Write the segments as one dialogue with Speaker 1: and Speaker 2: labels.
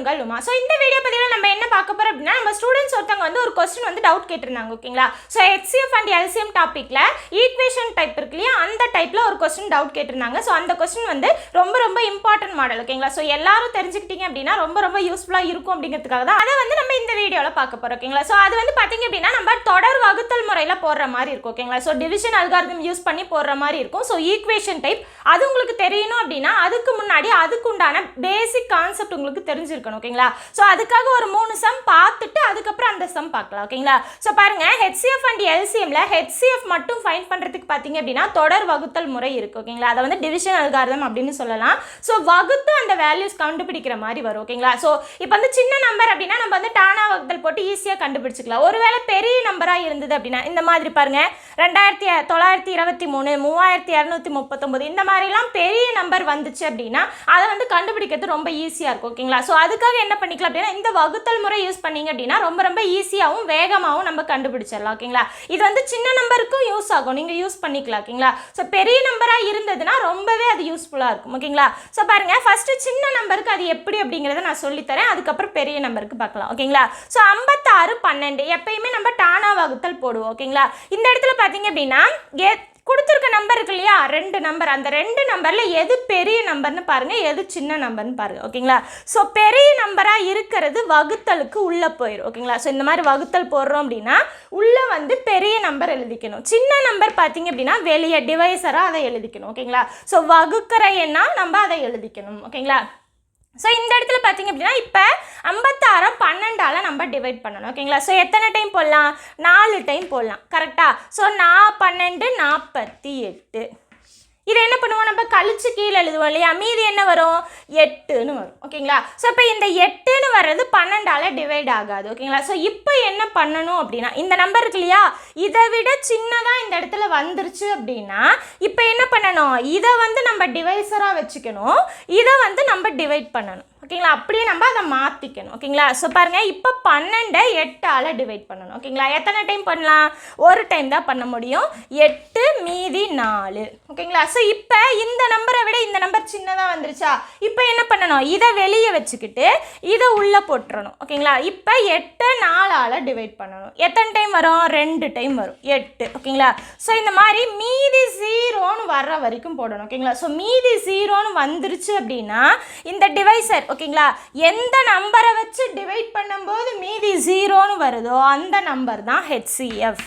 Speaker 1: உங்கள் உமா. ஸோ இந்த வீடியோ பதிவில் நம்ம என்ன பார்க்க போகிறோம் அப்படின்னா நம்ம ஸ்டூடெண்ட்ஸ் ஒருத்தவங்க வந்து ஒரு கொஸ்டின் வந்து டவுட் கேட்டிருந்தாங்க ஓகேங்களா ஸோ ஹெச்சிஎஃப் அண்ட் எல்சிஎம் டாப்பிக்கில் ஈக்குவேஷன் டைப் இருக்கு இல்லையா? அந்த டைப்பில் ஒரு கொஸ்டின் டவுட் கேட்டிருந்தாங்க. ஸோ அந்த கொஸ்டின் வந்து ரொம்ப ரொம்ப இம்பார்ட்டன்ட் மாடல் ஓகேங்களா ஸோ எல்லாரும் தெரிஞ்சுக்கிட்டீங்க அப்படின்னா ரொம்ப ரொம்ப யூஸ்ஃபுல்லாக இருக்கும் அப்படிங்கிறதுக்காக தான் அதை வந்து நம்ம இந்த வீடியோவில் பார்க்க போகிறோம் ஓகேங்களா ஸோ அது வந்து பார்த்தீங்க அப்படின்னா நம்ம தொடர் வகுத்தல் முறையில் போடுற மாதிரி இருக்கும் ஓகேங்களா ஸோ டிவிஷன் அல்காரதம் யூஸ் பண்ணி போடுற மாதிரி இருக்கும். ஸோ ஈக்குவேஷன் டைப் அது உங்களுக்கு தெரியணும் அப்படின்னா அதுக்கு முன்னாடி அதுக்கு உண்டான பேசிக் கான்செப்ட் உங்களுக்கு தெரிஞ்சிருக்கணும். ஓகேங்களா ஸோ அதுக்காக ஒரு மூணு சம் பார்த்துட்டு அதுக்கப்புறம் அந்த சம் பார்க்கலாம் ஓகேங்களா ஸோ பாருங்க ஹெச்சிஎஃப் அண்ட் எல்சிஎம்ல ஹெச்சிஎஃப் மட்டும் ஃபைன் பண்ணுறதுக்கு பார்த்தீங்க அப்படின்னா தொடர் வகுத்தல் முறை இருக்கு ஓகேங்களா அதை வந்து டிவிஷன் அல்காரதம் அப்படின்னு சொல்லலாம். ஸோ வகுத்து அந்த வேல்யூஸ் கண்டுபிடிக்கிற மாதிரி வரும் ஓகேங்களா ஸோ இப்போ வந்து சின்ன நம்பர் அப்படின்னா நம்ம வந்து டானா வகுத்தல் போட்டு ஈஸியாக கண்டுபிடிச்சிக்கலாம். ஒருவேளை பெரிய நம்பராக இருந்தது அப்படின்னா இந்த மாதிரி பாருங்க ரெண்டாயிரத்தி தொள்ளாயிரத்தி இருபத்தி மூணு மூவாயிரத்தி இரநூத்தி முப்பத்தொம்பது இந்த மாதிரிலாம் பெரிய நம்பர் வந்துச்சு அப்படின்னா அதை வந்து கண்டுபிடிக்கிறது ரொம்ப ஈஸியாக இருக்கும் ஓகேங்களா ஸோ அதுக்காக என்ன பண்ணிக்கலாம் அப்படின்னா இந்த வகுத்தல் முறை யூஸ் பண்ணீங்க அப்படின்னா ரொம்ப ரொம்ப ஈஸியாகவும் வேகமாகவும் நம்ம கண்டுபிடிச்சிடலாம் ஓகேங்களா? இது வந்து சின்ன நம்பருக்கும் யூஸ் ஆகும். நீங்கள் யூஸ் பண்ணிக்கலாம் ஓகேங்களா? ஸோ பெரிய நம்பராக இருந்ததுன்னா ரொம்பவே அது யூஸ்ஃபுல்லாக இருக்கும் ஓகேங்களா? ஸோ பாருங்க ஃபஸ்ட்டு சின்ன நம்பருக்கு அது எப்படி அப்படிங்கிறத நான் சொல்லித்தரேன். அதுக்கப்புறம் பெரிய நம்பருக்கு பார்க்கலாம் ஓகேங்களா? ஸோ ஐம்பத்தாறு பன்னெண்டு எப்பயுமே நம்ம டானா வகுத்தல் போடுவோம் ஓகேங்களா? இந்த இடத்துல பார்த்தீங்க அப்படின்னா கொடுத்துருக்க நம்பர் இருக்கு இல்லையா? ரெண்டு நம்பர் அந்த ரெண்டு நம்பரில் எது பெரிய நம்பர்னு பாருங்க. எது சின்ன நம்பர்னு பாருங்கள் ஓகேங்களா ஸோ பெரிய நம்பராக இருக்கிறது வகுத்தலுக்கு உள்ளே போயிடும் ஓகேங்களா ஸோ இந்த மாதிரி வகுத்தல் போடுறோம் அப்படின்னா உள்ளே வந்து பெரிய நம்பர் எழுதிக்கணும். சின்ன நம்பர் பார்த்தீங்க அப்படின்னா வெளியே டிவைசராக அதை எழுதிக்கணும். ஓகேங்களா ஸோ வகுக்கிற எண்ணா நம்ம அதை எழுதிக்கணும். ஓகேங்களா ஸோ இந்த இடத்துல பார்த்தீங்க அப்படின்னா இப்போ ஐம்பத்தாறம் பன்னெண்டால் நம்ம டிவைட் பண்ணணும். ஓகேங்களா ஸோ எத்தனை டைம் போடலாம்? நாலு டைம் போடலாம். கரெக்டாக ஸோ நான் பன்னெண்டு நாற்பத்தி எட்டு. இதை என்ன பண்ணுவோம்? நம்ம கழிச்சு கீழே எழுதுவோம் இல்லையா? மீதி என்ன வரும்? எட்டுன்னு வரும். ஓகேங்களா? ஸோ இப்போ இந்த எட்டுன்னு வர்றது பன்னெண்டால் டிவைட் ஆகாது. ஓகேங்களா? ஸோ இப்போ என்ன பண்ணணும் அப்படின்னா இந்த நம்பர் இருக்கு இல்லையா? இதை விட சின்னதாக இந்த இடத்துல வந்துருச்சு அப்படின்னா இப்போ என்ன பண்ணணும்? இதை வந்து நம்ம டிவைசராக வச்சுக்கணும். இதை வந்து நம்ம டிவைட் பண்ணணும். ஓகேங்களா? அப்படியே நம்ம அதை மாற்றிக்கணும் ஓகேங்களா? ஸோ பாருங்கள் இப்போ பன்னெண்டை எட்டால் டிவைட் பண்ணணும். ஓகேங்களா? எத்தனை டைம் பண்ணலாம்? ஒரு டைம் தான் பண்ண முடியும். எட்டு மீதி நாலு. ஓகேங்களா? ஸோ இப்போ இந்த நம்பரை விட இந்த நம்பர் சின்னதாக வந்துருச்சா? இப்போ என்ன பண்ணணும்? இதை வெளியே வச்சுக்கிட்டு இதை உள்ளே போட்டுறணும். ஓகேங்களா? இப்போ எட்டு நாலால் டிவைட் பண்ணணும். எத்தனை டைம் வரும்? ரெண்டு டைம் வரும். எட்டு. ஓகேங்களா? ஸோ இந்த மாதிரி மீதி ஜீரோன்னு வர்ற வரைக்கும் போடணும். ஓகேங்களா? ஸோ மீதி ஜீரோன்னு வந்துருச்சு அப்படின்னா இந்த டிவைசர் ஓகேங்களா? எந்த நம்பரை வச்சு டிவைட் பண்ணும்போது மீதி ஜீரோன்னு வருதோ அந்த நம்பர் தான் ஹெச்சிஎஃப்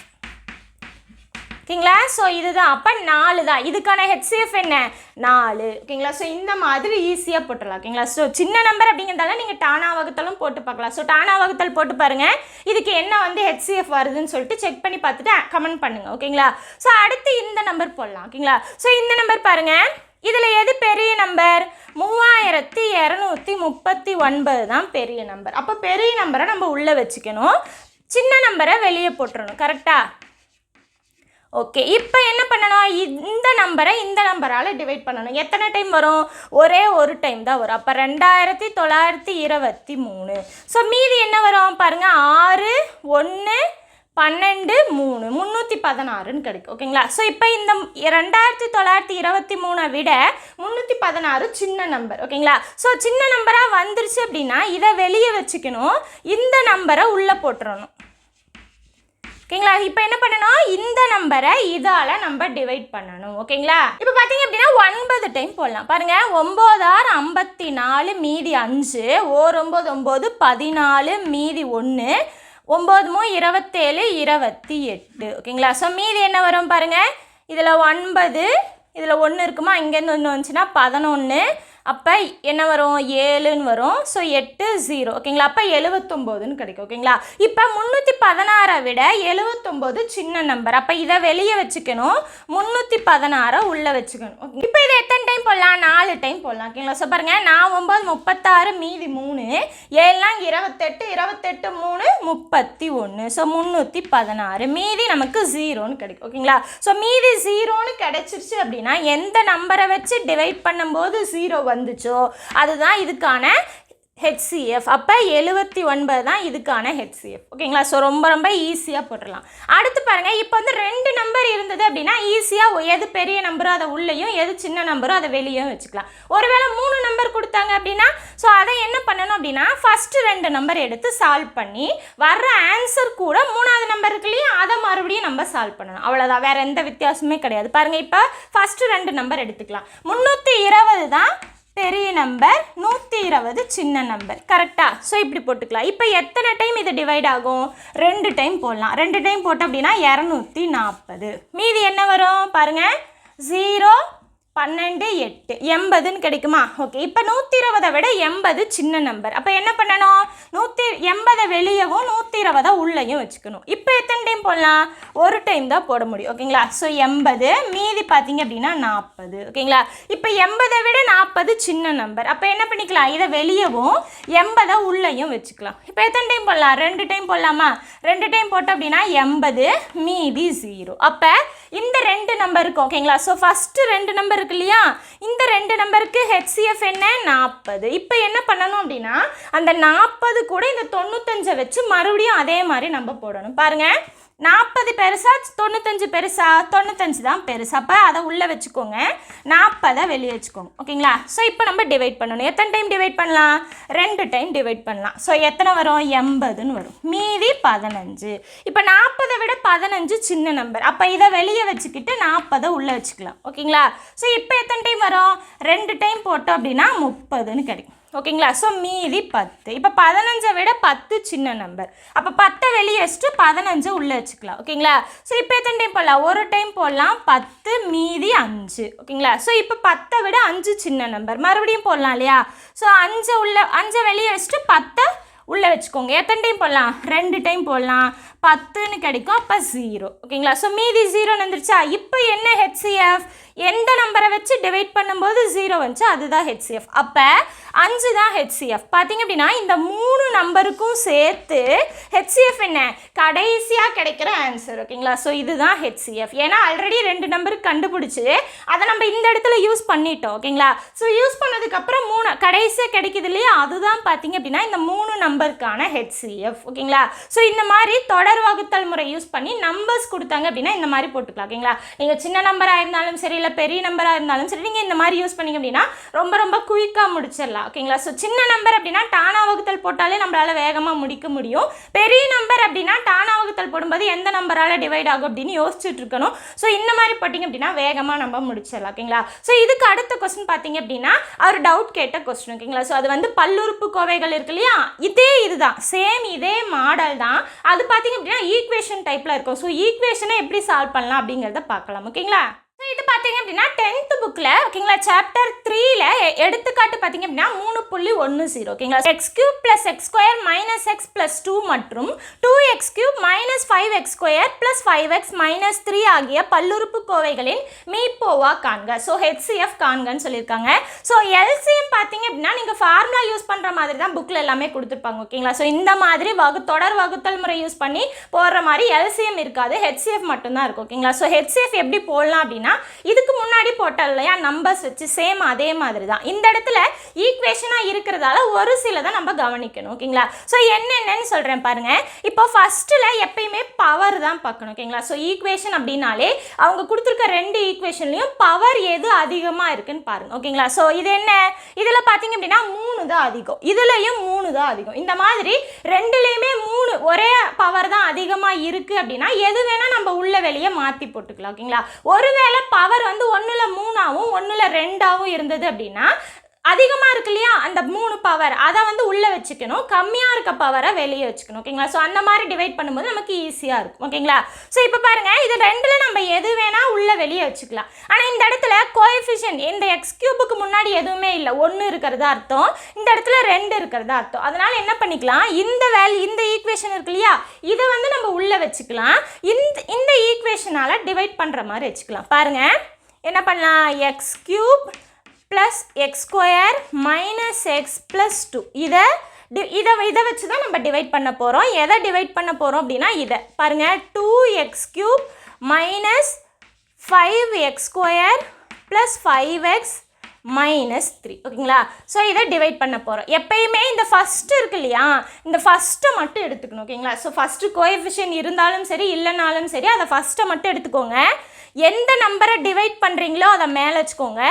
Speaker 1: ஓகேங்களா? ஸோ இதுதான். அப்போ நாலு தான் இதுக்கான ஹெச்சிஎஃப் என்ன? நாலு. ஓகேங்களா? ஸோ இந்த மாதிரி ஈஸியாக போட்டுடலாம். ஓகேங்களா? ஸோ சின்ன நம்பர் அப்படிங்கிறதால நீங்கள் டானா வகுத்தலும் போட்டு பார்க்கலாம். ஸோ டானா வகுத்தல் போட்டு பாருங்கள் இதுக்கு என்ன வந்து ஹெச்சிஎஃப் வருதுன்னு சொல்லிட்டு செக் பண்ணி பார்த்துட்டு கமெண்ட் பண்ணுங்கள் ஓகேங்களா? ஸோ அடுத்து இந்த நம்பர் போடலாம். ஓகேங்களா? ஸோ இந்த நம்பர் பாருங்கள் இதில் எது பெரிய நம்பர் மூவாயிரத்தி இரநூத்தி முப்பத்தி ஒன்பது தான் பெரிய நம்பர் அப்போ பெரிய நம்பரை நம்ம உள்ளே வச்சுக்கணும். சின்ன நம்பரை வெளியே போட்டுறணும். கரெக்டாக ஓகே இப்போ என்ன பண்ணணும்? இந்த நம்பரை இந்த நம்பரால் டிவைட் பண்ணணும். எத்தனை டைம் வரும்? ஒரே ஒரு டைம் தான் வரும். அப்போ ரெண்டாயிரத்தி தொள்ளாயிரத்தி இருபத்தி மூணு. ஸோ மீதி என்ன வரும்? பாருங்கள் ஆறு ஒன்று பன்னெண்டு மூணு முந்நூற்றி பதினாறுன்னு கிடைக்கும். ஓகேங்களா? ஸோ இப்போ இந்த ரெண்டாயிரத்தி தொள்ளாயிரத்தி இருபத்தி மூணை விட முந்நூற்றி பதினாறு சின்ன நம்பர் ஓகேங்களா? ஸோ சின்ன நம்பராக வந்துருச்சு அப்படின்னா இதை வெளியே வச்சுக்கணும். இந்த நம்பரை உள்ளே போட்டுறணும். ஓகேங்களா? இப்போ என்ன பண்ணணும்? இந்த நம்பரை இதால் நம்ம டிவைட் பண்ணணும். ஓகேங்களா? இப்போ பார்த்தீங்க அப்படின்னா ஒன்பது டைம் போடலாம். பாருங்கள் ஒம்போதாறு ஐம்பத்தி நாலு மீதி அஞ்சு ஓர் ஒம்பது ஒம்பது பதினாலு மீதி ஒன்று ஒம்பது மூ இருபத்தேழு இருபத்தி எட்டு ஓகேங்களா? ஸோ மீதி என்ன வரும் பாருங்கள் இதில் ஒன்பது இதில் ஒன்று இருக்குமா? இங்கேருந்து ஒன்று வந்துச்சுன்னா பதினொன்று அப்போ என்ன வரும்? ஏழுன்னு வரும். ஸோ எட்டு ஜீரோ ஓகேங்களா அப்போ எழுவத்தொம்போதுன்னு கிடைக்கும். ஓகேங்களா இப்போ முந்நூற்றி பதினாறை விட எழுவத்தொம்போது சின்ன நம்பர் அப்போ இதை வெளியே வச்சுக்கணும். முந்நூற்றி பதினாறை உள்ளே வச்சுக்கணும். ஓகே இப்போ இதை எத்தனை டைம் போடலாம்? நாலு டைம் போடலாம். ஓகேங்களா ஸோ பாருங்கள் நான் ஒம்பது முப்பத்தாறு மீதி மூணு. ஏழுலாம் இருபத்தெட்டு இருபத்தெட்டு மூணு முப்பத்தி ஒன்று ஸோ முந்நூற்றி பதினாறு மீதி நமக்கு ஜீரோன்னு கிடைக்கும். ஓகேங்களா ஸோ மீதி ஜீரோன்னு கிடைச்சிருச்சு அப்படின்னா எந்த நம்பரை வச்சு டிவைட் பண்ணும்போது ஜீரோ வந்துச்சோ? அதுதான் இதுக்கான ஹெச்சிஎஃப் அப்போ எழுபத்தி ஒன்பது தான் இதுக்கான ஹெச்சிஎஃப் ஓகேங்களா? ஸோ ரொம்ப ரொம்ப ஈஸியாக போட்டுடலாம். அடுத்து பாருங்கள் இப்போ வந்து ரெண்டு நம்பர் இருந்தது அப்படின்னா ஈஸியாக எது பெரிய நம்பரோ அதை உள்ளேயும் எது சின்ன நம்பரோ அதை வெளியும் வச்சுக்கலாம். ஒருவேளை மூணு நம்பர் கொடுத்தாங்க அப்படின்னா ஸோ அதை என்ன பண்ணணும் அப்படின்னா ஃபஸ்ட்டு ரெண்டு நம்பர் எடுத்து சால்வ் பண்ணி வர்ற ஆன்சர் கூட மூணாவது நம்பர் அதை மறுபடியும் நம்ம சால்வ் பண்ணணும். அவ்வளோதான் வேறு எந்த வித்தியாசமே கிடையாது. பாருங்கள் இப்போ ஃபஸ்ட்டு ரெண்டு நம்பர் எடுத்துக்கலாம். முந்நூற்றி இருபது தான் பெரிய நம்பர் நூற்றி இருபது சின்ன நம்பர் கரெக்டாக ஸோ இப்படி போட்டுக்கலாம். இப்போ எத்தனை டைம் இது டிவைட் ஆகும்? ரெண்டு டைம் போடலாம். ரெண்டு டைம் போட்டோம் அப்படின்னா இரநூத்தி நாற்பது மீதி என்ன வரும்? பாருங்கள் ஜீரோ பன்னெண்டு எட்டு. எண்பதுன்னு கிடைக்குமா? ஓகே இப்போ நூற்றி இருபதை விட எண்பது சின்ன நம்பர் அப்போ என்ன பண்ணணும்? நூற்றி எண்பதை வெளியவும் நூற்றி இருபதை உள்ளேயும் வச்சுக்கணும். இப்போ எத்தனை டைம் போடலாம்? ஒரு டைம் தான் போட முடியும். ஓகேங்களா ஸோ எண்பது மீதி பார்த்தீங்க அப்படின்னா நாற்பது ஓகேங்களா இப்போ எண்பதை விட நாற்பது சின்ன நம்பர் அப்போ என்ன பண்ணிக்கலாம்? இதை வெளியவும் எண்பதை உள்ளேயும் வச்சுக்கலாம். இப்போ எத்தனை டைம் போடலாம்? ரெண்டு டைம் போடலாமா? ரெண்டு டைம் போட்டோம் அப்படின்னா எண்பது மீதி ஜீரோ அப்போ இந்த ரெண்டு நம்பருக்கு ஓகேங்களா ஸோ ஃபஸ்ட்டு ரெண்டு நம்பர் இருக்கு இல்லையா? இந்த ரெண்டு நம்பருக்கு ஹெச்சிஎஃப் என்ன? நாற்பது இப்போ என்ன பண்ணணும் அப்படின்னா அந்த நாற்பது கூட இந்த தொண்ணூத்தஞ்சை வச்சு மறுபடியும் அதே மாதிரி நம்ம போடணும். பாருங்கள் நாற்பது பெருசா தொண்ணூத்தஞ்சு பெருசா தொண்ணூத்தஞ்சு தான் பெருசா. அப்போ அதை உள்ளே வச்சுக்கோங்க. நாற்பதை வெளியே வச்சுக்கோங்க. ஓகேங்களா? ஸோ இப்போ நம்ம டிவைட் பண்ணணும். எத்தனை டைம் டிவைட் பண்ணலாம்? ரெண்டு டைம் டிவைட் பண்ணலாம். ஸோ எத்தனை வரும்? எண்பதுன்னு வரும். மீதி பதினஞ்சு. இப்போ நாற்பதை விட பதினஞ்சு சின்ன நம்பர் அப்போ இதை வெளியே வச்சுக்கிட்டு நாற்பதை உள்ளே வச்சுக்கலாம். ஓகேங்களா? ஸோ இப்போ எத்தனை டைம் வரும்? ரெண்டு டைம் போட்டோம் அப்படின்னா முப்பதுன்னு கிடைக்கும். ஓகேங்களா? ஸோ மீதி பத்து. இப்போ பதினஞ்சை விட பத்து சின்ன நம்பர் அப்போ பத்தை வெளியே வச்சுட்டு பதினஞ்சு உள்ளே வச்சுக்கலாம். ஓகேங்களா? ஸோ இப்போ எத்தனை டைம் போடலாம்? ஒரு டைம் போடலாம். பத்து மீதி அஞ்சு. ஓகேங்களா? ஸோ இப்போ பத்தை விட அஞ்சு சின்ன நம்பர் மறுபடியும் போடலாம் இல்லையா? ஸோ அஞ்சு உள்ள அஞ்சை வெளியே வச்சுட்டு பத்தை உள்ளே வச்சுக்கோங்க. எத்தனை டைம் போடலாம்? ரெண்டு டைம் போடலாம். பத்துன்னு கிடைக்கும். அப்போ ஜீரோ ஓகேங்களா ஸோ மீதி ஜீரோன்னு வந்துருச்சா? இப்போ என்ன ஹெச்சிஎஃப் எந்த நம்பரை வச்சு டிவைட் பண்ணும்போது ஜீரோ வந்துச்சு அதுதான் ஹெச்சிஎஃப் அப்போ அஞ்சு தான் ஹெச்சிஎஃப் பார்த்தீங்க அப்படின்னா இந்த மூணு நம்பருக்கும் சேர்த்து ஹெச்சிஎஃப் என்ன? கடைசியாக கிடைக்கிற ஆன்சர் ஓகேங்களா ஸோ இதுதான் ஹெச்சிஎஃப் ஏன்னா ஆல்ரெடி ரெண்டு நம்பருக்கு கண்டுபிடிச்சி அதை நம்ம இந்த இடத்துல யூஸ் பண்ணிட்டோம். ஓகேங்களா ஸோ யூஸ் பண்ணதுக்கப்புறம் மூணு கடைசியாக கிடைக்குது இல்லையா? அதுதான் பார்த்தீங்க அப்படின்னா இந்த மூணு நம்பர் நம்பருக்கான ஹெச்சிஎஃப் ஓகேங்களா? ஸோ இந்த மாதிரி தொடர் வகுத்தல் முறை யூஸ் பண்ணி நம்பர்ஸ் கொடுத்தாங்க அப்படின்னா இந்த மாதிரி போட்டுக்கலாம் ஓகேங்களா? நீங்கள் சின்ன நம்பராக இருந்தாலும் சரி இல்லை பெரிய நம்பராக இருந்தாலும் சரி நீங்கள் இந்த மாதிரி யூஸ் பண்ணீங்க அப்படின்னா ரொம்ப ரொம்ப குயிக்காக முடிச்சிடலாம் ஓகேங்களா? ஸோ சின்ன நம்பர் அப்படின்னா டானா வகுத்தல் போட்டாலே நம்மளால் வேகமாக முடிக்க முடியும். பெரிய நம்பர் அப்படின்னா டானா வகுத்தல் போடும்போது எந்த நம்பரால் டிவைட் ஆகும் அப்படின்னு யோசிச்சுட்டு இருக்கணும். ஸோ இந்த மாதிரி போட்டிங்க அப்படின்னா வேகமாக நம்ம முடிச்சிடலாம் ஓகேங்களா? ஸோ இதுக்கு அடுத்த கொஸ்டின் பார்த்தீங்க அப்படின்னா அவர் டவுட் கேட்ட கொஸ்டின் ஓகேங்களா? ஸோ அது வந்து பல்லுறுப்பு கோவைகள் இருக்கு இல்லையா? இது இதுதான் சேம் இதே மாடல் தான். அது பார்த்தீங்க அப்படின்னா ஈக்குவேஷன் டைப்பில் இருக்கும். ஸோ ஈக்குவேஷனை எப்படி சால்வ் பண்ணலாம் அப்படிங்கிறத பார்க்கலாம். ஓகேங்களா இது பார்த்தீங்க அப்படின்னா டென்த்து புக்கில் ஓகேங்களா சாப்டர் த்ரீல எடுத்துக்காட்டு பார்த்தீங்க அப்படின்னா மூணு புள்ளி ஒன்று ஜீரோ ஓகேங்களா x cube plus x square minus x plus two மற்றும் two x cube minus five x square plus five x minus three ஆகிய பல்லுறுப்பு கோவைகளின் மீப்போவா காண்க. ஸோ ஹெச்சிஎஃப் காண்கன்னு சொல்லியிருக்காங்க. ஸோ எல்சிஎம் பார்த்தீங்க அப்படின்னா நீங்கள் ஃபார்முலா யூஸ் பண்ணுற மாதிரி தான் புக்கில் எல்லாமே கொடுத்துருப்பாங்க ஓகேங்களா ஸோ இந்த மாதிரி வகு தொடர் வகுத்தல் முறை யூஸ் பண்ணி போடுற மாதிரி எல்சிஎம் இருக்காது ஹெச்சிஎஃப் மட்டும்தான் இருக்கும் ஓகேங்களா ஸோ ஹெச்சிஎஃப் எப்படி போடலாம் அப்படின்னா இதுக்கு முன்னாடி போட்டோம் இல்லையா? நம்பர்ஸ் வச்சு சேம் அதே மாதிரி தான் இந்த இடத்துல ஈக்குவேஷனாக இருக்கிறதால ஒரு சிலதை நம்ம கவனிக்கணும் ஓகேங்களா ஸோ என்னென்னு சொல்கிறேன் பாருங்கள் இப்போ ஃபஸ்ட்டில் எப்பயுமே பவர் தான் பார்க்கணும் ஓகேங்களா ஸோ ஈக்குவேஷன் அப்படின்னாலே அவங்க கொடுத்துருக்க ரெண்டு ஈக்குவேஷன்லையும் பவர் எது அதிகமாக இருக்குன்னு பாருங்கள் ஓகேங்களா ஸோ இது என்ன? இதில் பார்த்தீங்க அப்படின்னா மூணு தான் அதிகம். இதுலேயும் மூணு தான் அதிகம். இந்த மாதிரி ரெண்டுலேயுமே மூணு ஒரே பவர் தான் அதிகமாக இருக்குது அப்படின்னா எது வேணால் நம்ம உள்ள வெளியே மாற்றி போட்டுக்கலாம் ஓகேங்களா ஒருவேளை பவர் வந்து ஒன்றில் மூணாவும் ஒன்றில் ரெண்டாவும் இருந்தது அப்படின்னா அதிகமாக இருக்கு இல்லையா? அந்த மூணு பவர் அதை வந்து உள்ளே வச்சுக்கணும். கம்மியாக இருக்க பவரை வெளியே வச்சுக்கணும். ஓகேங்களா? ஸோ அந்த மாதிரி டிவைட் பண்ணும்போது நமக்கு ஈஸியாக இருக்கும். ஓகேங்களா? ஸோ இப்போ பாருங்கள் இது ரெண்டில் நம்ம எது வேணால் உள்ளே வெளியே வச்சுக்கலாம். ஆனால் இந்த இடத்துல கோஎஃபிஷியன் இந்த எக்ஸ் கியூபுக்கு முன்னாடி எதுவுமே இல்லை. ஒன்று இருக்கிறதா அர்த்தம். இந்த இடத்துல ரெண்டு இருக்கிறதா அர்த்தம். அதனால் என்ன பண்ணிக்கலாம்? இந்த வேல்யூ இந்த ஈக்குவேஷன் இருக்கு இல்லையா? இதை வந்து நம்ம உள்ளே வச்சுக்கலாம். இந்த இந்த ஈக்குவேஷனால் டிவைட் பண்ணுற மாதிரி வச்சுக்கலாம். பாருங்கள் என்ன பண்ணலாம்? X cube plus x square minus x plus two இதை டி இதை இதை வச்சு தான் நம்ம டிவைட் பண்ண போகிறோம் எதை டிவைட் பண்ண போகிறோம் அப்படின்னா இதை. பாருங்கள் two x cube minus five x square plus five x minus three ஓகேங்களா? ஸோ இதை டிவைட் பண்ண போகிறோம் எப்பயுமே இந்த ஃபஸ்ட்டு இருக்கு இல்லையா? இந்த ஃபஸ்ட்டை மட்டும் எடுத்துக்கணும். ஓகேங்களா? ஸோ ஃபஸ்ட்டு கோஎஃபிஷியன் இருந்தாலும் சரி இல்லைனாலும் சரி அதை ஃபஸ்ட்டை மட்டும் எடுத்துக்கோங்க. எந்த நம்பரை டிவைட் பண்ணுறீங்களோ அதை மேலே வச்சுக்கோங்க.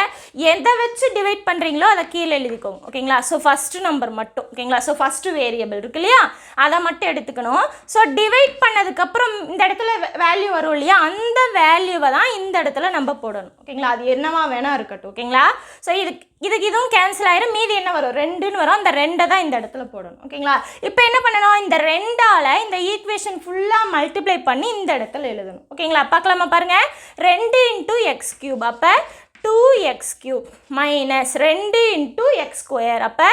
Speaker 1: எதை வச்சு டிவைட் பண்ணுறீங்களோ அதை கீழே எழுதிக்கோங்க. ஓகேங்களா? ஸோ ஃபஸ்ட்டு நம்பர் மட்டும். ஓகேங்களா? ஸோ ஃபஸ்ட்டு வேரியபிள் இருக்கு இல்லையா? அதை மட்டும் எடுத்துக்கணும். ஸோ டிவைட் பண்ணதுக்கப்புறம் இந்த இடத்துல வேல்யூ வரும் இல்லையா? அந்த வேல்யூவை தான் இந்த இடத்துல நம்ம போடணும். ஓகேங்களா? அது என்னவா வேணால் இருக்கட்டும். ஓகேங்களா? ஸோ இதுக்கு இதுக்கு இதுவும் கேன்சல் ஆயிரும். மீதி என்ன வரும்? ரெண்டுன்னு வரும். அந்த ரெண்டை தான் இந்த இடத்துல போடணும். ஓகேங்களா? இப்போ என்ன பண்ணணும்? இந்த ரெண்டால் இந்த ஈக்குவேஷன் ஃபுல்லாக மல்டிப்ளை பண்ணி இந்த இடத்துல எழுதணும். ஓகேங்களா? பார்க்கலாமா பாருங்கள் ரெண்டு இன்ட்டு எக்ஸ் கியூப் அப்போ டூ எக்ஸ் கியூப் மைனஸ் ரெண்டு இன்ட்டு எக்ஸ் ஸ்கொயர் அப்போ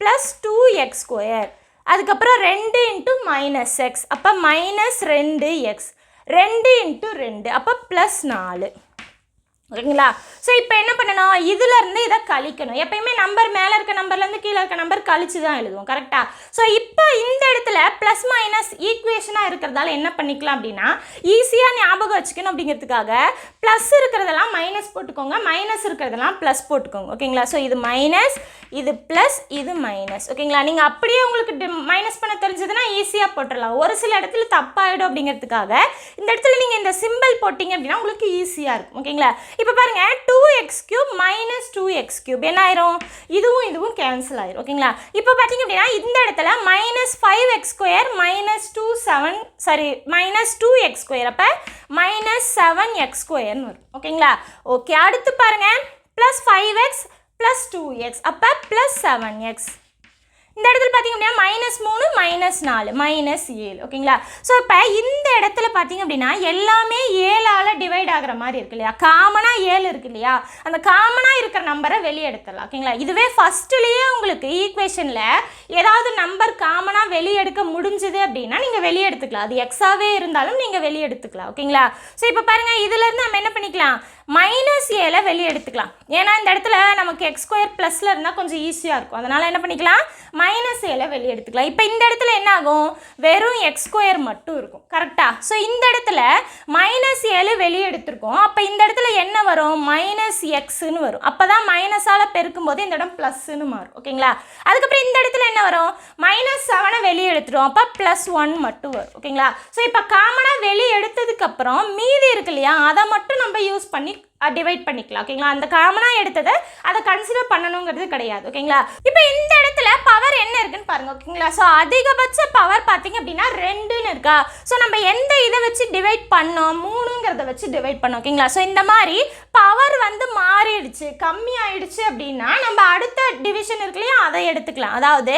Speaker 1: ப்ளஸ் டூ எக்ஸ் ஸ்கொயர் அதுக்கப்புறம் ரெண்டு இன்ட்டு மைனஸ் எக்ஸ் அப்போ மைனஸ் ரெண்டு எக்ஸ் ரெண்டு இன்ட்டு ரெண்டு. அப்போ ப்ளஸ் நாலு. ஓகேங்களா ஸோ இப்போ என்ன பண்ணணும்? இதுலேருந்து இதை கழிக்கணும். எப்பயுமே நம்பர் மேலே இருக்க நம்பர்லேருந்து கீழே இருக்க நம்பர் கழிச்சு தான் எழுதுவோம் கரெக்டாக ஸோ இப்போ இந்த இடத்துல ப்ளஸ் மைனஸ் ஈக்குவேஷனாக இருக்கிறதால என்ன பண்ணிக்கலாம் அப்படின்னா ஈஸியாக ஞாபகம் வச்சுக்கணும் அப்படிங்கிறதுக்காக ப்ளஸ் இருக்கிறதெல்லாம் மைனஸ் போட்டுக்கோங்க. மைனஸ் இருக்கிறதெல்லாம் ப்ளஸ் போட்டுக்கோங்க ஓகேங்களா ஸோ இது மைனஸ் இது ப்ளஸ் இது மைனஸ் ஓகேங்களா நீங்கள் அப்படியே உங்களுக்கு மைனஸ் பண்ண தெரிஞ்சதுன்னா ஈஸியாக போட்டுடலாம். ஒரு சில இடத்துல தப்பாயிடும் அப்படிங்கிறதுக்காக இந்த இடத்துல நீங்கள் இந்த சிம்பிள் போட்டிங்க அப்படின்னா உங்களுக்கு ஈஸியாக இருக்கும் ஓகேங்களா இப்போ பாருங்கள் two x cube minus two x cube என்ன ஆயிரும் இதுவும் இதுவும் கேன்சல் ஆயிரும் ஓகேங்களா? இப்போ பார்த்தீங்க அப்படின்னா இந்த இடத்துல minus five x square minus two seven sorry minus two x square அப்போ மைனஸ் செவன் எக்ஸ் ஸ்கொயர்னு வரும் ஓகேங்களா? ஓகே அடுத்து பாருங்கள் plus five x plus two x அப்போ ப்ளஸ் செவன் எக்ஸ் இந்த இடத்துல பார்த்தீங்க அப்படின்னா மைனஸ் மூணு மைனஸ் நாலு மைனஸ் ஏழு ஓகேங்களா? ஸோ இப்போ இந்த இடத்துல பார்த்தீங்க அப்படின்னா எல்லாமே ஏழால் ஆகிற மாதிரி இருக்கு இல்லையா? காமனாக ஏழு இருக்கு இல்லையா? அந்த காமனாக இருக்கிற நம்பரை வெளியே எடுத்துடலாம் ஓகேங்களா? இதுவே ஃபஸ்ட்டுலேயே உங்களுக்கு ஈக்குவேஷனில் ஏதாவது நம்பர் காமனாக வெளியே எடுக்க முடிஞ்சுது அப்படின்னா நீங்கள் வெளியே எடுத்துக்கலாம் அது எக்ஸாவே இருந்தாலும் நீங்கள் வெளியே எடுத்துக்கலாம் ஓகேங்களா? ஸோ இப்போ பாருங்கள் இதுலேருந்து நம்ம என்ன பண்ணிக்கலாம்? மைனஸ் ஏழை வெளியே எடுத்துக்கலாம். ஏன்னா இந்த இடத்துல நமக்கு எக்ஸ் ஸ்கொயர் ப்ளஸில் இருந்தால் கொஞ்சம் ஈஸியாக இருக்கும். அதனால் என்ன பண்ணிக்கலாம்? மைனஸ் ஏழை வெளியே எடுத்துக்கலாம். இப்போ இந்த இடத்துல என்ன ஆகும்? வெறும் எக்ஸ் ஸ்கொயர் மட்டும் இருக்கும். கரெக்டாக ஸோ இந்த இடத்துல மைனஸ் ஏழு வெளியே எடுத்திருக்கோம். அப்போ இந்த இடத்துல என்ன வரும்? மைனஸ் எக்ஸ்னு வரும். அப்போ தான் மைனஸால் பெருக்கும் போது இந்த இடம் ப்ளஸ்ன்னு மாறும். ஓகேங்களா அதுக்கப்புறம் இந்த இடத்துல என்ன வரும்? மைனஸ் செவனை வெளியே எடுத்துடும் அப்போ ப்ளஸ் ஒன் மட்டும் வரும். ஓகேங்களா ஸோ இப்போ காமனாக வெளியே எடுத்ததுக்கப்புறம் மீதி இருக்கு இல்லையா? அதை மட்டும் நம்ம யூஸ் பண்ணி டிவைட் பண்ணிக்கலாம் ஓகேங்களா அந்த காமனாக எடுத்ததை அதை கன்சிடர் பண்ணணுங்கிறது கிடையாது ஓகேங்களா இப்போ இந்த இடத்துல பவர் என்ன இருக்குன்னு பாருங்க ஓகேங்களா ஸோ அதிகபட்ச பவர் பார்த்தீங்க அப்படின்னா ரெண்டுன்னு இருக்கா? ஸோ நம்ம எந்த இதை வச்சு டிவைட் பண்ணோம்? மூணுங்கிறத வச்சு டிவைட் பண்ணோம் ஓகேங்களா ஸோ இந்த மாதிரி பவர் வந்து மாறிடுச்சு கம்மி ஆயிடுச்சு அப்படின்னா நம்ம அடுத்த டிவிஷன் இருக்கு இல்லையா? அதை எடுத்துக்கலாம். அதாவது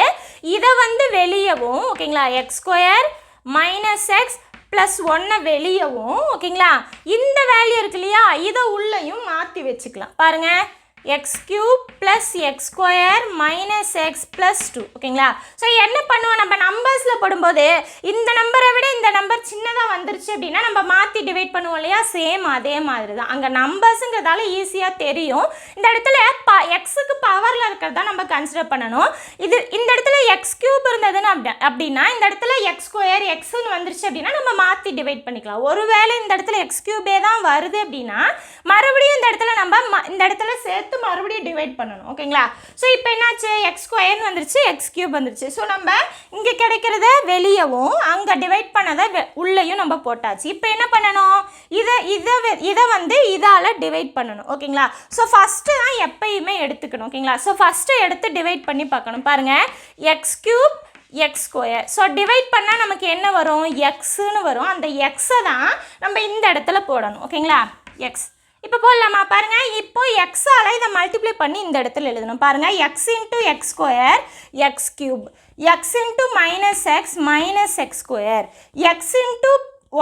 Speaker 1: இதை வந்து வெளியவும் ஓகேங்களா x square minus x plus ஒன்றை வெளியவும் ஓகேங்களா இந்த வேல்யூ இருக்கு இல்லையா? இதை உள்ளேயும் மாற்றி வச்சுக்கலாம். பாருங்கள் x cube plus x square minus x plus two ஓகேங்களா ஸோ என்ன பண்ணுவோம்? நம்ம நம்பர்ஸில் போடும்போது இந்த நம்பரை விட இந்த நம்பர் சின்னதாக வந்துருச்சு அப்படின்னா நம்ம மாற்றி டிவைட் பண்ணுவோம் இல்லையா? சேம் அதே மாதிரி தான் அங்கே நம்பர்ஸுங்கிறதால ஈஸியாக தெரியும். இந்த இடத்துல ப எக்ஸுக்கு பவரில் இருக்கிறதா நம்ம கன்சிடர் பண்ணணும். இது இந்த இடத்துல எக்ஸ் கியூப் இருந்ததுன்னு அப்படி அப்படின்னா இந்த இடத்துல எக்ஸ் ஸ்கொயர் எக்ஸ்னு வந்துருச்சு அப்படின்னா நம்ம மாற்றி டிவைட் பண்ணிக்கலாம். ஒருவேளை இந்த இடத்துல எக்ஸ் கியூபே தான் வருது அப்படின்னா மறுபடியும் இந்த இடத்துல நம்ம ம- இந்த இடத்துல சேர்த்து மறுபடியும் டிவைட் பண்ணணும் ஓகேங்களா ஸோ இப்போ என்னாச்சு? எக்ஸ் ஸ்கொயர்னு வந்துருச்சு எக்ஸ் கியூப் வந்துருச்சு. ஸோ நம்ம இங்கே கிடைக்கிறத வெளியவும் அங்கே டிவைட் பண்ணதை உள்ளேயும் நம்ம போட்டாச்சு. இப்போ என்ன பண்ணணும்? இதை இதை இதை வந்து இதால் டிவைட் பண்ணணும் ஓகேங்களா ஸோ ஃபஸ்ட்டு தான் எப்பயுமே எடுத்துக்கணும் ஓகேங்களா ஸோ ஃபஸ்ட்டு எடுத்து டிவைட் பண்ணி பார்க்கணும். பாருங்கள் x cube x square so divide பண்ணால் நமக்கு என்ன வரும்? எக்ஸுன்னு வரும். அந்த எக்ஸை தான் நம்ம இந்த இடத்துல போடணும் ஓகேங்களா எக்ஸ் இப்போ போடலாமா? பாருங்கள் இப்போ எக்ஸால் இதை மல்டிப்ளை பண்ணி இந்த இடத்துல எழுதணும். பாருங்கள் x into x square x cube x into minus x minus x square x into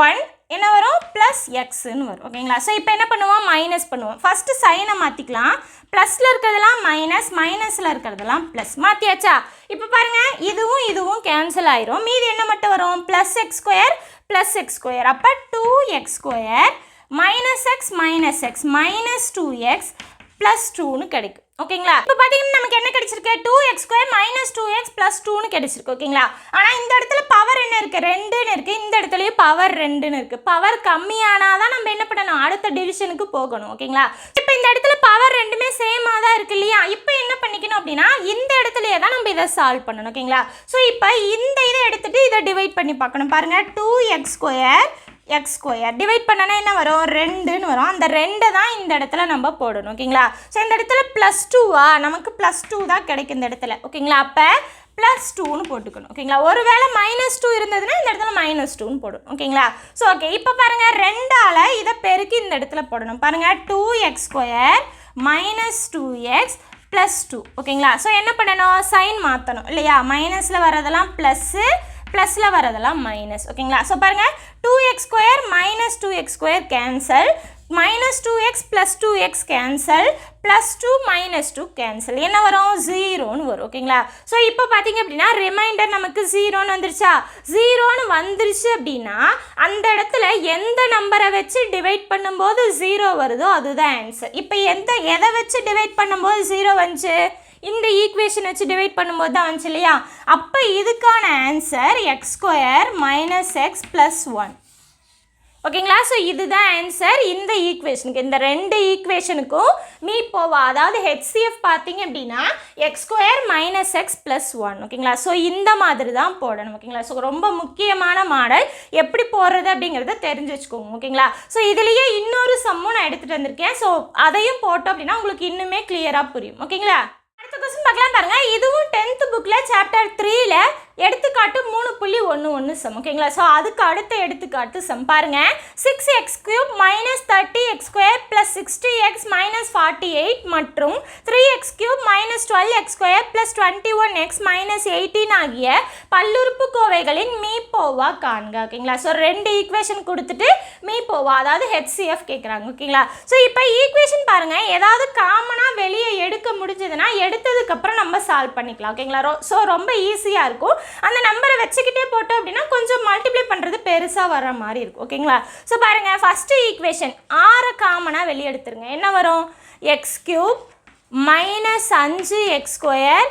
Speaker 1: one என்ன வரும்? ப்ளஸ் எக்ஸ்ன்னு வரும். ஓகேங்களா ஸோ இப்போ என்ன பண்ணுவோம்? மைனஸ் பண்ணுவோம். ஃபஸ்ட்டு சைனை மாற்றிக்கலாம் ப்ளஸில் இருக்கிறதெல்லாம் மைனஸ் மைனஸில் இருக்கிறதெல்லாம் ப்ளஸ் மாற்றியாச்சா இப்போ பாருங்கள் இதுவும் இதுவும் கேன்சல் ஆயிரும். மீதி என்ன மட்டும் வரும்? Plus x square plus x square அப்போ two x square minus x minus x minus two x plus டூன்னு கிடைக்கும். ஓகேங்களா? இப்போ பார்த்தீங்கன்னா நமக்கு என்ன கிடைச்சிருக்கு? Two x square minus two x plus டூன்னு கிடைச்சிருக்கு. ஓகேங்களா? ஆனால் இந்த இடத்துல பவர் என்ன இருக்குது ரெண்டுன்னு இருக்குது இந்த இடத்துலையும் பவர் ரெண்டுன்னு இருக்குது பவர் கம்மியானால் தான் நம்ம என்ன பண்ணணும்? அடுத்த டிவிஷனுக்கு போகணும். ஓகேங்களா? இப்போ இந்த இடத்துல பவர் ரெண்டுமே சேமாக தான் இருக்கு இல்லையா? இப்போ என்ன பண்ணிக்கணும் அப்படின்னா இந்த இடத்துலையே தான் நம்ம இதை சால்வ் பண்ணணும். ஓகேங்களா? ஸோ இப்போ இந்த இதை எடுத்துகிட்டு இதை டிவைட் பண்ணி பார்க்கணும். பாருங்கள் two x square x square divide பண்ணனா என்ன வரும்? ரெண்டுன்னு வரும். அந்த ரெண்டை தான் இந்த இடத்துல நம்ம போடணும். ஓகேங்களா ஸோ இந்த இடத்துல ப்ளஸ் டூவா நமக்கு ப்ளஸ் டூ தான் கிடைக்கும் இந்த இடத்துல. ஓகேங்களா அப்போ ப்ளஸ் டூன்னு போட்டுக்கணும். ஓகேங்களா ஒருவேளை மைனஸ் டூ இருந்ததுன்னா இந்த இடத்துல மைனஸ் டூன்னு போடணும். ஓகேங்களா ஸோ ஓகே இப்போ பாருங்கள் ரெண்டால் இதை பெருக்கி இந்த இடத்துல போடணும். பாருங்கள் two x square minus two x plus two ஓகேங்களா ஸோ என்ன பண்ணணும்? சைன் மாற்றணும் இல்லையா? மைனஸில் வரதெல்லாம் ப்ளஸ்ஸு ப்ளஸில் வரதெல்லாம் மைனஸ் ஓகேங்களா ஸோ பாருங்கள் two x square minus two x square cancel minus two x plus two x cancel plus two minus two cancel என்ன வரும்? ஜீரோன்னு வரும் ஓகேங்களா ஸோ இப்போ பார்த்தீங்க அப்படின்னா ரிமைண்டர் நமக்கு ஜீரோன்னு வந்துருச்சா? ஜீரோன்னு வந்துருச்சு அப்படின்னா அந்த இடத்துல எந்த நம்பரை வச்சு டிவைட் பண்ணும்போது ஜீரோ வருதோ அதுதான் ஆன்சர் இப்போ எந்த எதை வச்சு டிவைட் பண்ணும்போது ஜீரோ வந்துச்சு? இந்த ஈக்குவேஷன் வச்சு டிவைட் பண்ணும்போது தான் வந்துச்சு இல்லையா? அப்போ இதுக்கான answer x square minus x plus one ஓகேங்களா ஸோ இதுதான் ஆன்சர் இந்த ஈக்குவேஷனுக்கு இந்த ரெண்டு ஈக்குவேஷனுக்கும் மீ போவா. அதாவது ஹெச்சிஎஃப் பார்த்தீங்க அப்படின்னா x square minus x plus one ஓகேங்களா ஸோ இந்த மாதிரி தான் போடணும். ஓகேங்களா ஸோ ரொம்ப முக்கியமான மாடல் எப்படி போடுறது அப்படிங்கிறத தெரிஞ்சு வச்சுக்கோங்க. ஓகேங்களா ஸோ இதுலேயே இன்னொரு சம்மும் நான் எடுத்துகிட்டு வந்திருக்கேன். ஸோ அதையும் போட்டோம் அப்படின்னா உங்களுக்கு இன்னுமே கிளியராக புரியும். ஓகேங்களா அடுத்த கொஸ்டின் பார்க்கலாம் பாருங்க. இதுவும் டென்த் புக்கில் சாப்டர் த்ரீல எடுத்து புள்ளி ஒன்று ஒன்று சம் ஓகேங்களா? ஸோ அதுக்கு அடுத்த எடுத்துக்காட்டு சம் பாருங்க. Six x cube minus thirty x square plus sixty x minus forty eight மற்றும் three x cube minus twelve x square plus twenty one x minus eighteen ஆகிய பல்லுறுப்புக்கோவைகளின் மீப்போவா காண்க ஓகேங்களா? ஸோ ரெண்டு ஈக்குவேஷன் கொடுத்துட்டு மீப்போவா அதாவது ஹெச்சிஎஃப் கேட்குறாங்க ஓகேங்களா? ஸோ இப்போ ஈக்குவேஷன் பாருங்க. ஏதாவது காமனாக வெளியே எடுக்க முடிஞ்சதுன்னா எடுத்ததுக்கப்புறம் நம்ம சால்வ் பண்ணிக்கலாம் ஓகேங்களா? ஸோ ரொம்ப ஈஸியாக இருக்கும். அந்த நம்பரை வச்சுக்கிட்டு போட்டோம் அப்படின்னா கொஞ்சம் மல்டிப்ளை பண்ணுறது பெருசாக வர மாதிரி இருக்கும். ஓகேங்களா ஸோ பாருங்கள் ஃபஸ்ட்டு ஈக்குவேஷன் ஆறை காமனாக வெளியே எடுத்துருங்க என்ன வரும்? எக்ஸ் கியூப் மைனஸ் அஞ்சு எக்ஸ் ஸ்கொயர்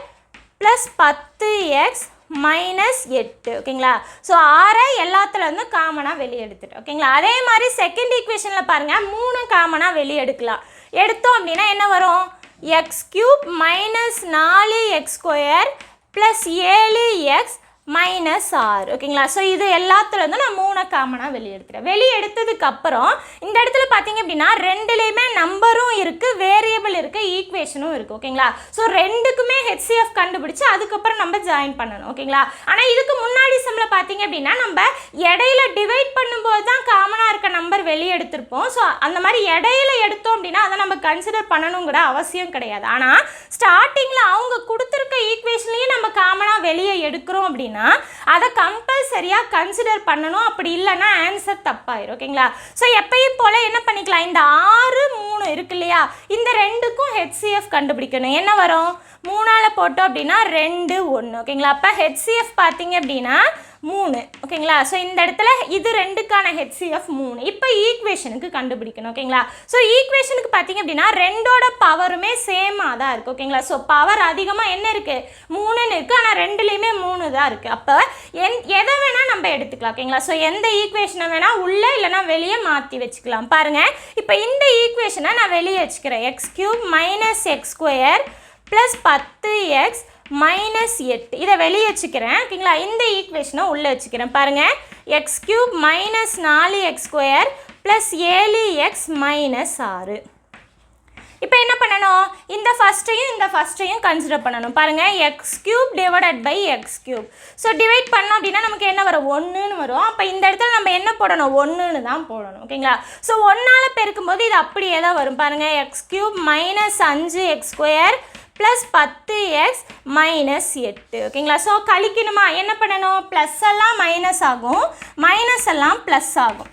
Speaker 1: ப்ளஸ் பத்து எக்ஸ் மைனஸ் எட்டு. ஓகேங்களா ஸோ ஆறை எல்லாத்துலேருந்து காமனாக வெளியே எடுத்துட்டு ஓகேங்களா அதே மாதிரி செகண்ட் ஈக்குவேஷனில் பாருங்கள் மூணு காமனாக வெளியே எடுக்கலாம் எடுத்தோம் அப்படின்னா என்ன வரும்? எக்ஸ் கியூப் மைனஸ் நாலு எக்ஸ் ஸ்கொயர் ப்ளஸ் ஏழு எக்ஸ் மைனஸ் ஆறு ஓகேங்களா ஸோ இது எல்லாத்துலேருந்து நான் மூணை காமனாக வெளியே எடுத்துட்டேன் வெளியே எடுத்ததுக்கு அப்புறம் இந்த இடத்துல பார்த்தீங்க அப்படின்னா ரெண்டுலேயுமே நம்பரும் இருக்குது வேரியபிள் இருக்குது ஈக்குவேஷனும் இருக்குது ஓகேங்களா ஸோ ரெண்டுக்குமே ஹெச்சிஎஃப் கண்டுபிடிச்சி அதுக்கப்புறம் நம்ம ஜாயின் பண்ணணும் ஓகேங்களா ஆனால் இதுக்கு முன்னாடி சம்மில் பார்த்தீங்க அப்படின்னா நம்ம இடையில டிவைட் பண்ணும்போது தான் காமனாக இருக்க நம்பர் வெளியே எடுத்திருப்போம் ஸோ அந்த மாதிரி இடையில எடுத்தோம் அப்படின்னா அதை நம்ம கன்சிடர் பண்ணணுங்கிற அவசியம் கிடையாது. ஆனால் ஸ்டார்டிங்கில் அவங்க கொடுத்துருக்க ஈக்குவேஷன்லேயே நம்ம காமனாக வெளியே எடுக்கிறோம் அப்படின்னா அதை கம்பல்சரியாக கன்சிடர் பண்ணணும். அப்படி இல்லைன்னா ஆன்சர் தப்பாயிரும். ஓகேங்களா? ஸோ எப்பயும் போல் என்ன பண்ணிக்கலாம்? இந்த ஆறு மூணு இருக்கு இல்லையா? இந்த ரெண்டுக்கும் ஹெச்சிஎஃப் கண்டுபிடிக்கணும். என்ன வரும்? மூணால் போட்டோம் அப்படின்னா ரெண்டு ஒன்று ஓகேங்களா? அப்போ ஹெச்சிஎஃப் பார்த்தீங்க அப்படின்னா மூணு. ஓகேங்களா? ஸோ இந்த இடத்துல இது ரெண்டுக்கான ஹெச்சிஎஃப் மூணு. இப்போ ஈக்குவேஷனுக்கு கண்டுபிடிக்கணும் ஓகேங்களா? ஸோ ஈக்குவேஷனுக்கு பார்த்தீங்க அப்படின்னா ரெண்டோட பவருமே சேமாக தான் இருக்குது ஓகேங்களா? ஸோ பவர் அதிகமாக என்ன இருக்குது மூணுன்னு இருக்குது ஆனால் ரெண்டுலேயுமே மூணு தான் இருக்குது அப்போ என் எதை வேணால் நம்ம எடுத்துக்கலாம் ஓகேங்களா? ஸோ எந்த ஈக்குவேஷனை வேணால் உள்ளே இல்லைனா வெளியே மாற்றி வச்சுக்கலாம். பாருங்கள் இப்போ இந்த ஈக்குவேஷனை நான் வெளியே வச்சுக்கிறேன். X cube minus x square plus பத்து எக்ஸ் மைனஸ் எட்டு. இதை வெளியே வச்சுக்கிறேன். ஓகேங்களா? இந்த ஈக்குவேஷனை உள்ளே வச்சுக்கிறேன். பாருங்கள் எக்ஸ் கியூப் மைனஸ் நாலு எக்ஸ் ஸ்கொயர் ப்ளஸ் ஏழு எக்ஸ் மைனஸ் ஆறு. இப்போ என்ன பண்ணணும்? இந்த ஃபஸ்ட்டையும் இந்த ஃபஸ்ட்டையும் கன்சிடர் பண்ணணும். பாருங்கள் x cube divided by x cube so divide பண்ணோம் அப்படின்னா நமக்கு என்ன வரும்? ஒன்றுன்னு வரும். அப்போ இந்த இடத்துல நம்ம என்ன போடணும்? ஒன்றுன்னு தான் போடணும். ஓகேங்களா? ஸோ ஒன்றால் பெருக்கும்போது இது அப்படியே தான் வரும். பாருங்கள் எக்ஸ் கியூப் மைனஸ் அஞ்சு எக்ஸ் ஸ்கொயர் ப்ளஸ் பத்து எக்ஸ் மைனஸ் எட்டு. ஓகேங்களா ஸோ கழிக்கணுமா? என்ன பண்ணணும்? ப்ளஸ் எல்லாம் மைனஸ் ஆகும். மைனஸ் எல்லாம் ப்ளஸ் ஆகும்.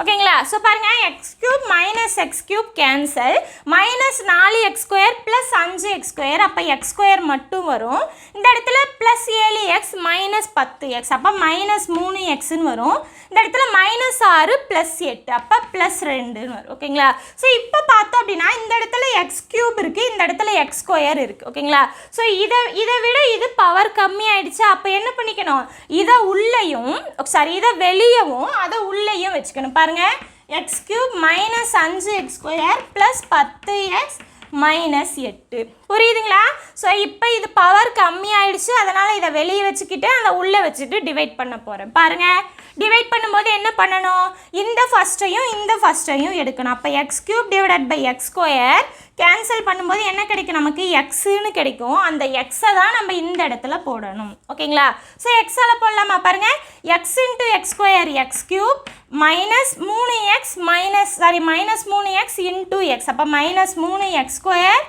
Speaker 1: ஓகேங்களா? ஸோ பாருங்கள் x cube minus x cube cancel minus நாலு எக்ஸ் ஸ்கொயர் ப்ளஸ் அஞ்சு எக்ஸ் ஸ்கொயர் அப்போ எக்ஸ் ஸ்கொயர் மட்டும் வரும். இந்த இடத்துல ப்ளஸ் ஏழு எக்ஸ் மைனஸ் பத்து எக்ஸ் அப்போ மைனஸ் மூணு எக்ஸ்னு வரும். இந்த இடத்துல மைனஸ் ஆறு ப்ளஸ் எட்டு. அப்போ ப்ளஸ் ரெண்டுன்னு வரும். ஓகேங்களா? ஸோ இப்போ பார்த்தோம் அப்படின்னா இந்த இடத்துல எக்ஸ் க்யூப் இருக்குது இந்த இடத்துல எக்ஸ் ஸ்கொயர் இருக்குது ஓகேங்களா? ஸோ இதை இதை விட இது பவர் கம்மி ஆயிடுச்சு அப்போ என்ன பண்ணிக்கணும்? இதை உள்ளேயும் சாரி இதை வெளியவும் அதை உள்ளேயும் வச்சுக்கணும். பாருங்கள் எக்ஸ் கியூப் மைனஸ் அஞ்சு எக்ஸ் ஸ்கொயர் ப்ளஸ் பத்து எக்ஸ் மைனஸ் எட்டு. புரியுதுங்களா? ஸோ இப்போ இது பவர் கம்மியாயிடுச்சு. அதனால் இதை வெளியே வச்சுக்கிட்டு அதை உள்ளே வச்சுட்டு டிவைட் பண்ண போகிறேன் பாருங்கள் டிவைட் பண்ணும்போது என்ன பண்ணணும்? இந்த ஃபஸ்ட்டையும் இந்த ஃபஸ்ட்டையும் எடுக்கணும். அப்போ x cube divided by x square cancel பண்ணும்போது என்ன கிடைக்கும்? நமக்கு எக்ஸுன்னு கிடைக்கும். அந்த எக்ஸை தான் நம்ம இந்த இடத்துல போடணும். ஓகேங்களா? ஸோ எக்ஸால் போடலாமா பாருங்கள் x into x square x cube minus மூணு எக்ஸ் மைனஸ் சாரி மைனஸ் மூணு எக்ஸ் இன்டூ எக்ஸ் அப்போ மைனஸ் மூணு எக்ஸ் ஸ்கொயர்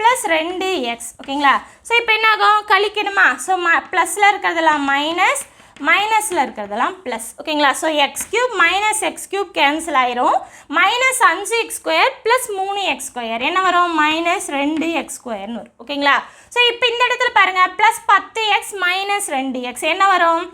Speaker 1: ப்ளஸ் ரெண்டு எக்ஸ் ஓகேங்களா? ஸோ இப்போ என்ன ஆகும் கழிக்கணுமா ஸோ ம ப்ளஸில் இருக்கிறதெல்லாம் மைனஸ் மைனஸில் இருக்கிறதெல்லாம் ப்ளஸ் ஓகேங்களா? So x cube minus x cube cancel ஆயிரும். மைனஸ் அஞ்சு எக்ஸ் ஸ்கொயர் ப்ளஸ் மூணு எக்ஸ் ஸ்கொயர் என்ன வரும்? மைனஸ் ரெண்டு எக்ஸ் ஸ்கொயர்னு வரும். ஓகேங்களா? ஸோ இப்போ இந்த இடத்துல பாருங்கள் ப்ளஸ் பத்து எக்ஸ் மைனஸ் ரெண்டு எக்ஸ் என்ன வரும்?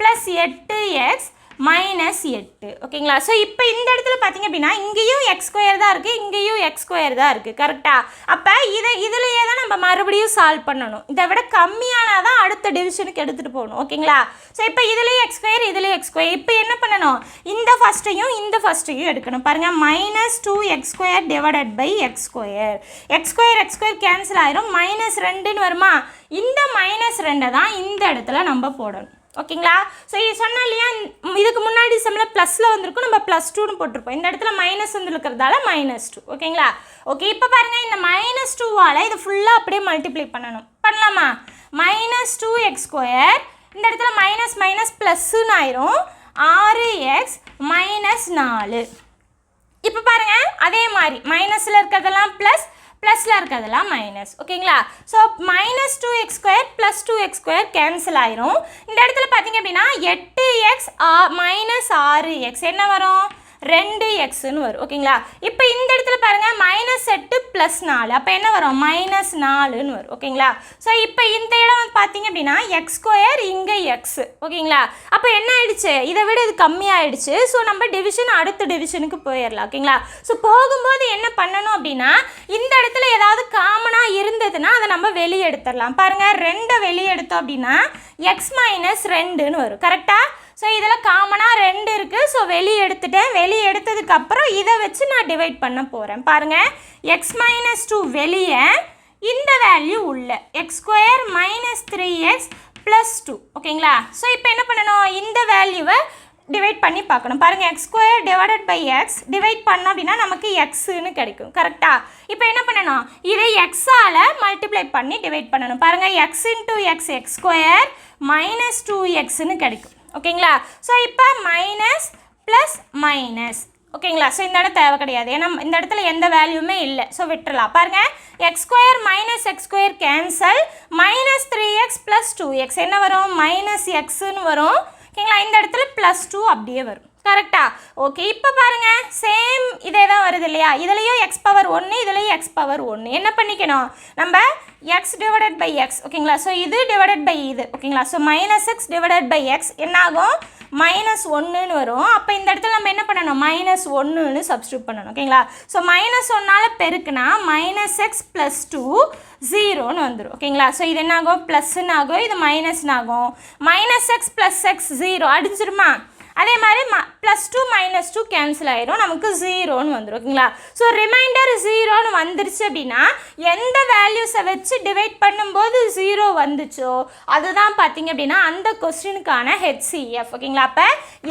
Speaker 1: ப்ளஸ் எட்டு எக்ஸ் மைனஸ் எட்டு. ஓகேங்களா ஸோ இப்போ இந்த இடத்துல பார்த்தீங்க அப்படின்னா இங்கேயும் எக்ஸ் ஸ்கொயர் தான் இருக்குது இங்கேயும் எக்ஸ் ஸ்கொயர் தான் இருக்குது கரெக்டாக அப்போ இதை இதுலையே தான் நம்ம மறுபடியும் சால்வ் பண்ணணும். இதை விட கம்மியானால் தான் அடுத்த டிவிஷனுக்கு எடுத்துகிட்டு போகணும். ஓகேங்களா ஸோ இப்போ இதுலேயும் எக்ஸ் ஸ்கொயர் இதுலேயும் எக்ஸ் ஸ்கொயர் இப்போ என்ன பண்ணணும்? இந்த ஃபஸ்ட்டையும் இந்த ஃபஸ்ட்டையும் எடுக்கணும். பாருங்கள் minus two x square divided by x square x square x square cancel ஆயிரும். மைனஸ் ரெண்டுன்னு வருமா? இந்த மைனஸ் ரெண்டை தான் இந்த இடத்துல நம்ம போடணும். ஓகேங்களா? ஸோ இது சொன்னோம் இல்லையா? இதுக்கு முன்னாடி செம்மில் ப்ளஸில் வந்திருக்கும். நம்ம ப்ளஸ் டூன்னு போட்டிருப்போம். இந்த இடத்துல மைனஸ் வந்துருக்கிறதால மைனஸ் டூ ஓகேங்களா? ஓகே இப்போ பாருங்கள் இந்த மைனஸ் டூவால் இது ஃபுல்லாக அப்படியே மல்டிப்ளை பண்ணணும். பண்ணலாமா? மைனஸ் டூ எக்ஸ் ஸ்கொயர் இந்த இடத்துல மைனஸ் மைனஸ் ப்ளஸ்ஸுன்னு ஆயிரும். ஆறு எக்ஸ் மைனஸ் நாலு. இப்போ பாருங்கள் அதே மாதிரி மைனஸில் இருக்கிறதெல்லாம் ப்ளஸ் ப்ளஸில் இருக்கிறதெல்லாம் மைனஸ் ஓகேங்களா? So minus two x square plus two x square cancel ஆயிரும். இந்த இடத்துல பார்த்தீங்க அப்படின்னா எட்டு எக்ஸ் மைனஸ் ஆறு எக்ஸ் என்ன வரும்? ரெண்டு எக்ஸ்னு வரும். ஓகேங்களா? இப்போ இந்த இடத்துல பாருங்க மைனஸ் எட்டு ப்ளஸ் நாலு. அப்போ என்ன வரும்? மைனஸ் நாலுன்னு வரும். ஓகேங்களா? ஸோ இப்போ இந்த இடம் வந்து பார்த்தீங்க அப்படின்னா எக்ஸ் ஸ்கொயர் இங்கே எக்ஸ் ஓகேங்களா? அப்போ என்ன ஆயிடுச்சு? இதை விட இது கம்மியாயிடுச்சு. ஸோ நம்ம டிவிஷன் அடுத்த டிவிஷனுக்கு போயிடலாம் ஓகேங்களா? ஸோ போகும்போது என்ன பண்ணணும் அப்படின்னா இந்த இடத்துல ஏதாவது காமனாக இருந்ததுன்னா அதை நம்ம வெளியே எடுத்துடலாம் பாருங்கள் ரெண்டை வெளியே எடுத்தோம் அப்படின்னா எக்ஸ் மைனஸ் ரெண்டுன்னு வரும். கரெக்டாக ஸோ இதில் காமனாக ரெண்டு இருக்குது ஸோ வெளியே எடுத்துட்டேன். வெளியே எடுத்ததுக்கப்புறம் இதை வச்சு நான் டிவைட் பண்ண போகிறேன் பாருங்கள் எக்ஸ் மைனஸ் டூ வெளியே இந்த வேல்யூ உள்ள. X square minus three x plus two ஓகேங்களா? ஸோ இப்போ என்ன பண்ணணும்? இந்த வேல்யூவை டிவைட் பண்ணி பார்க்கணும். பாருங்கள் x square divided by x divide பண்ணோம் அப்படின்னா நமக்கு எக்ஸுன்னு கிடைக்கும். கரெக்டாக இப்போ என்ன பண்ணணும்? இதை எக்ஸால் மல்டிப்ளை பண்ணி டிவைட் பண்ணணும். பாருங்கள் x into x x square minus two எக்ஸ்னு கிடைக்கும். ஓகேங்களா? ஸோ இப்போ மைனஸ் ப்ளஸ் மைனஸ் ஓகேங்களா? ஸோ இந்த இடம் தேவை கிடையாது. ஏன்னா இந்த இடத்துல எந்த வேல்யூமே இல்லை. ஸோ விட்டுறலாம். பாருங்கள் x square minus x square cancel minus three x plus two x என்ன வரும்? மைனஸ் எக்ஸ்ன்னு வரும். ஓகேங்களா? இந்த இடத்துல ப்ளஸ் டூ அப்படியே வரும். கரெக்டா ஓகே இப்போ பாருங்கள் சேம் இதே தான் வருது இல்லையா? இதுலேயும் எக்ஸ் பவர் ஒன்று இதுலேயும் எக்ஸ் பவர் ஒன்று என்ன பண்ணிக்கணும்? நம்ம எக்ஸ் டிவைடட் பை எக்ஸ் ஓகேங்களா? ஸோ இது டிவைடட் பை இது. ஓகேங்களா? So minus x divided by x என்னாகும்? மைனஸ் ஒன்றுன்னு வரும். அப்போ இந்த இடத்துல நம்ம என்ன பண்ணணும்? மைனஸ் ஒன்றுன்னு சப்ஸ்டியூட் பண்ணணும். ஓகேங்களா? ஸோ மைனஸ் ஒன்னால் பெருக்குனா மைனஸ் எக்ஸ் ப்ளஸ் டூ ஜீரோன்னு வந்துடும் ஓகேங்களா? ஸோ இது என்ன ஆகும் ப்ளஸ்ன்னு ஆகும் இது மைனஸ்னு ஆகும் minus x plus x zero அடிஞ்சிருமா? அதே மாதிரி ம plus two minus two cancel ஆயிரும். நமக்கு ஜீரோன்னு வந்துடும் ஓகேங்களா? ஸோ ரிமைண்டர் ஜீரோன்னு வந்துருச்சு அப்படின்னா எந்த வேல்யூஸை வச்சு டிவைட் பண்ணும்போது ஜீரோ வந்துச்சோ அதுதான் பார்த்தீங்க அப்படின்னா அந்த கொஸ்டினுக்கான ஹெச்சிஎஃப் ஓகேங்களா? அப்போ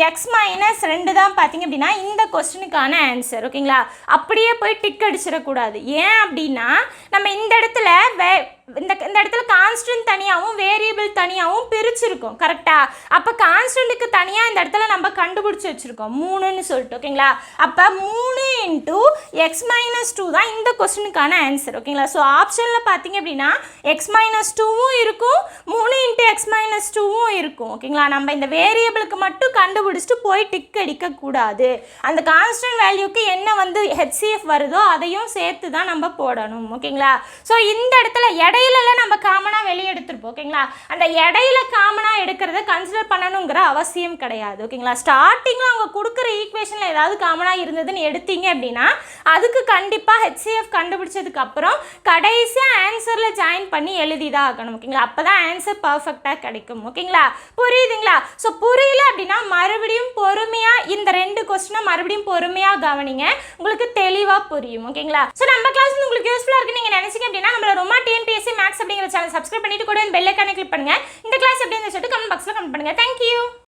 Speaker 1: எக்ஸ் மைனஸ் ரெண்டு தான் பார்த்தீங்க அப்படின்னா இந்த கொஸ்டினுக்கான ஆன்சர் ஓகேங்களா? அப்படியே போய் டிக் அடிச்சிடக்கூடாது. ஏன் அப்படின்னா நம்ம இந்த இடத்துல வே இந்த இந்த இடத்துல கான்ஸ்டன்ட் தனியாகவும் வேரியபிள் தனியாகவும் பிரிச்சிருக்கோம் கரெக்டாக அப்போ கான்ஸ்டன்ட்டுக்கு தனியாக இந்த இடத்துல நம்ம கண்டுபிடிச்சி வச்சுருக்கோம். மூணுன்னு சொல்லிட்டு ஓகேங்களா அப்போ மூணு இன்ட்டு எக்ஸ் மைனஸ் டூ தான் இந்த கொஸ்டினுக்கான ஆன்சர் ஓகேங்களா ஸோ ஆப்ஷனில் பார்த்தீங்க அப்படின்னா எக்ஸ் மைனஸ் டூவும் இருக்கும் மூணு இன்ட்டு எக்ஸ் மைனஸ் டூவும் இருக்கும் ஓகேங்களா நம்ம இந்த வேரியபிளுக்கு மட்டும் கண்டுபிடிச்சிட்டு போய் டிக் அடிக்கக்கூடாது அந்த கான்ஸ்டன்ட் வேல்யூக்கு என்ன வந்து ஹெச்சிஎஃப் வருதோ அதையும் சேர்த்து தான் நம்ம போடணும் ஓகேங்களா ஸோ இந்த இடத்துல இடையிலலாம் நம்ம காமனாக வெளியே எடுத்துருப்போம் ஓகேங்களா அந்த இடையில காமனாக எடுக்கிறத கன்சிடர் பண்ணணுங்கிற அவசியம் கிடையாது ஓகேங்களா ஸ்டார்டிங்கில் அவங்க கொடுக்குற ஈக்குவேஷனில் ஏதாவது காமனாக இருந்ததுன்னு எடுத்தீங்க அப்படின்னா அதுக்கு கண்டிப்பாக ஹெச்சிஎஃப் கண்டுபிடிச்சதுக்கு அப்புறம் கடைசியாக ஆன்சரில் ஜாயின் பண்ணி எழுதி தான் ஆகணும் ஓகேங்களா அப்போ தான் ஆன்சர் பர்ஃபெக்டாக கிடைக்கும் ஓகேங்களா புரியுதுங்களா? ஸோ புரியல அப்படின்னா மறுபடியும் பொறுமையாக இந்த ரெண்டு கொஸ்டினை மறுபடியும் பொறுமையாக கவனிங்க. உங்களுக்கு தெளிவாக புரியும் ஓகேங்களா ஸோ நம்ம கிளாஸ் உங்களுக்கு யூஸ்ஃபுல்லாக இருக்குன்னு நீங்கள் நினச்சிங்க அப்படின்னா நம்மள ரொம்ப டிஎன்பிஎஸ்சி மேக்ஸ் அப்படிங்கிற சேனல் சப்ஸ்கிரைப் பண்ணிட்டு கூட பெல் ஐக்கானை கிளிக் பண்ணுங்க. இந்த கிளாஸ் எப்படி சொல்லிட்டு கமெண்ட் பாக்ஸில் கமெண்ட் பண்ணுங்க. தேங்க்யூ